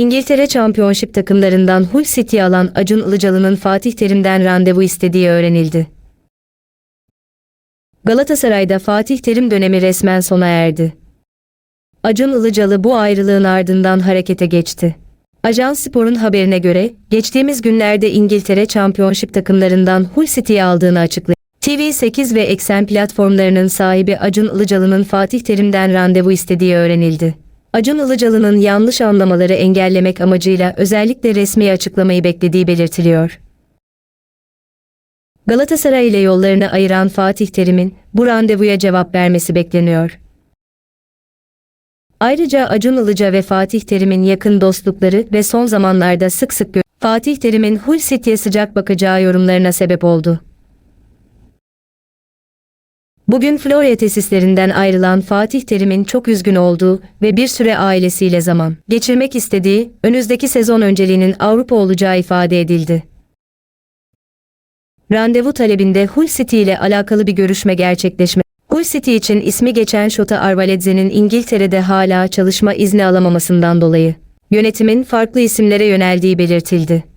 İngiltere Championship takımlarından Hull City'ye alan Acun Ilıcalı'nın Fatih Terim'den randevu istediği öğrenildi. Galatasaray'da Fatih Terim dönemi resmen sona erdi. Acun Ilıcalı bu ayrılığın ardından harekete geçti. Ajans Spor'un haberine göre, geçtiğimiz günlerde İngiltere Championship takımlarından Hull City'yi aldığını açıkladı. TV8 ve Eksen platformlarının sahibi Acun Ilıcalı'nın Fatih Terim'den randevu istediği öğrenildi. Acun Ilıcalı'nın yanlış anlamaları engellemek amacıyla özellikle resmi açıklamayı beklediği belirtiliyor. Galatasaray ile yollarını ayıran Fatih Terim'in bu randevuya cevap vermesi bekleniyor. Ayrıca Acun Ilıca ve Fatih Terim'in yakın dostlukları ve son zamanlarda sık sık Fatih Terim'in Hull City'ye sıcak bakacağı yorumlarına sebep oldu. Bugün Florya tesislerinden ayrılan Fatih Terim'in çok üzgün olduğu ve bir süre ailesiyle zaman geçirmek istediği, önümüzdeki sezon önceliğinin Avrupa olacağı ifade edildi. Randevu talebinde Hull City ile alakalı bir görüşme gerçekleşme. Hull City için ismi geçen Şota Arvaledze'nin İngiltere'de hala çalışma izni alamamasından dolayı yönetimin farklı isimlere yöneldiği belirtildi.